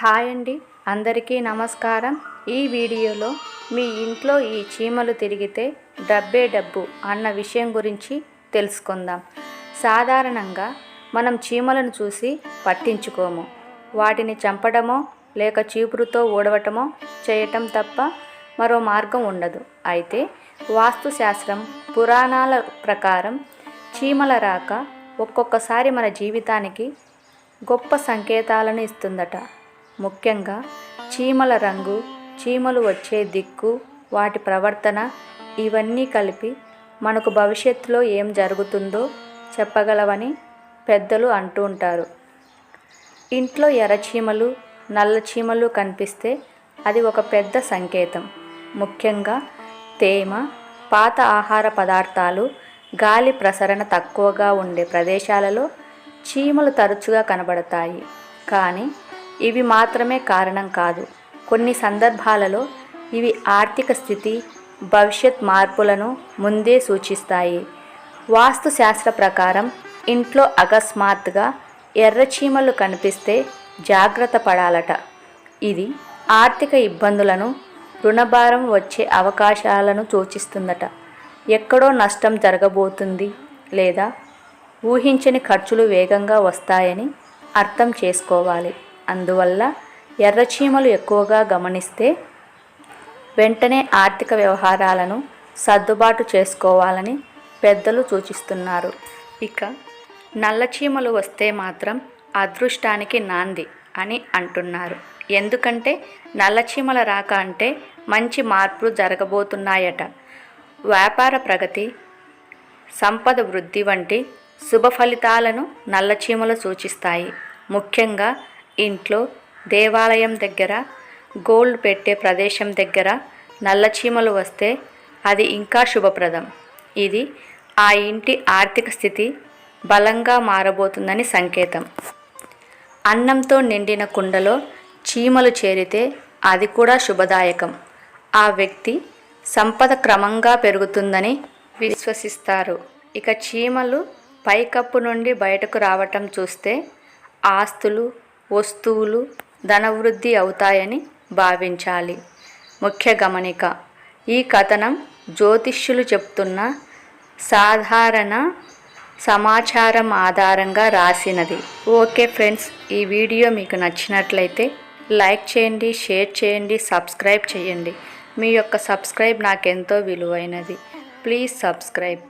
Hi అండి. అందరికీ నమస్కారం. ఈ వీడియోలో మీ ఇంట్లో ఈ చీమలు తిరిగితే డబ్బే డబ్బు అన్న విషయం గురించి తెలుసుకుందాం. సాధారణంగా మనం చీమలను చూసి పట్టించుకోము. వాటిని చంపడమో లేక చీపురుతో ఊడవటమో చేయటం తప్ప మరో మార్గం ఉండదు. అయితే వాస్తుశాస్త్రం పురాణాల ప్రకారం చీమల రాక ఒక్కొక్కసారి మన జీవితానికి గొప్ప సంకేతాలను ఇస్తుందట. ముఖ్యంగా చీమల రంగు చీమలు వచ్చే దిక్కు వాటి ప్రవర్తన ఇవన్నీ కలిపి మనకు భవిష్యత్తులో ఏం జరుగుతుందో చెప్పగలవని పెద్దలు అంటూ ఉంటారు. ఇంట్లో ఎర్రచీమలు నల్ల చీమలు కనిపిస్తే అది ఒక పెద్ద సంకేతం. ముఖ్యంగా తేమ పాత ఆహార పదార్థాలు గాలి ప్రసరణ తక్కువగా ఉండే ప్రదేశాలలో చీమలు తరచుగా కనబడతాయి. కానీ ఇవి మాత్రమే కారణం కాదు. కొన్ని సందర్భాలలో ఇవి ఆర్థిక స్థితి భవిష్యత్ మార్పులను ముందే సూచిస్తాయి. వాస్తు శాస్త్ర ప్రకారం ఇంట్లో అకస్మాత్తుగా ఎర్రచీమలు కనిపిస్తే జాగ్రత్త పడాలట. ఇది ఆర్థిక ఇబ్బందులను రుణభారం వచ్చే అవకాశాలను సూచిస్తుందట. ఎక్కడో నష్టం జరగబోతుంది లేదా ఊహించని ఖర్చులు వేగంగా వస్తాయని అర్థం చేసుకోవాలి. అందువల్ల ఎర్రచీమలు ఎక్కువగా గమనిస్తే వెంటనే ఆర్థిక వ్యవహారాలను సర్దుబాటు చేసుకోవాలని పెద్దలు సూచిస్తున్నారు. ఇక నల్లచీమలు వస్తే మాత్రం అదృష్టానికి నాంది అని అంటున్నారు. ఎందుకంటే నల్లచీమల రాక అంటే మంచి మార్పులు జరగబోతున్నాయట. వ్యాపార ప్రగతి సంపద వృద్ధి వంటి శుభ ఫలితాలను నల్లచీమలు సూచిస్తాయి. ముఖ్యంగా ఇంట్లో దేవాలయం దగ్గర గోల్డ్ పెట్టే ప్రదేశం దగ్గర నల్లచీమలు వస్తే అది ఇంకా శుభప్రదం. ఇది ఆ ఇంటి ఆర్థిక స్థితి బలంగా మారబోతుందని సంకేతం. అన్నంతో నిండిన కుండలో చీమలు చేరితే అది కూడా శుభదాయకం. ఆ వ్యక్తి సంపద క్రమంగా పెరుగుతుందని విశ్వసిస్తారు. ఇక చీమలు పైకప్పు నుండి బయటకు రావటం చూస్తే ఆస్తులు వస్తువులు ధనవృద్ధి అవుతాయని భావించాలి. ముఖ్య గమనిక ఈ కథనం జ్యోతిష్యులు చెప్తున్న సాధారణ సమాచారం ఆధారంగా రాసినది. ఓకే ఫ్రెండ్స్ ఈ వీడియో మీకు నచ్చినట్లయితే లైక్ చేయండి షేర్ చేయండి సబ్స్క్రైబ్ చేయండి. మీ యొక్క సబ్స్క్రైబ్ నాకెంతో విలువైనది. Please subscribe.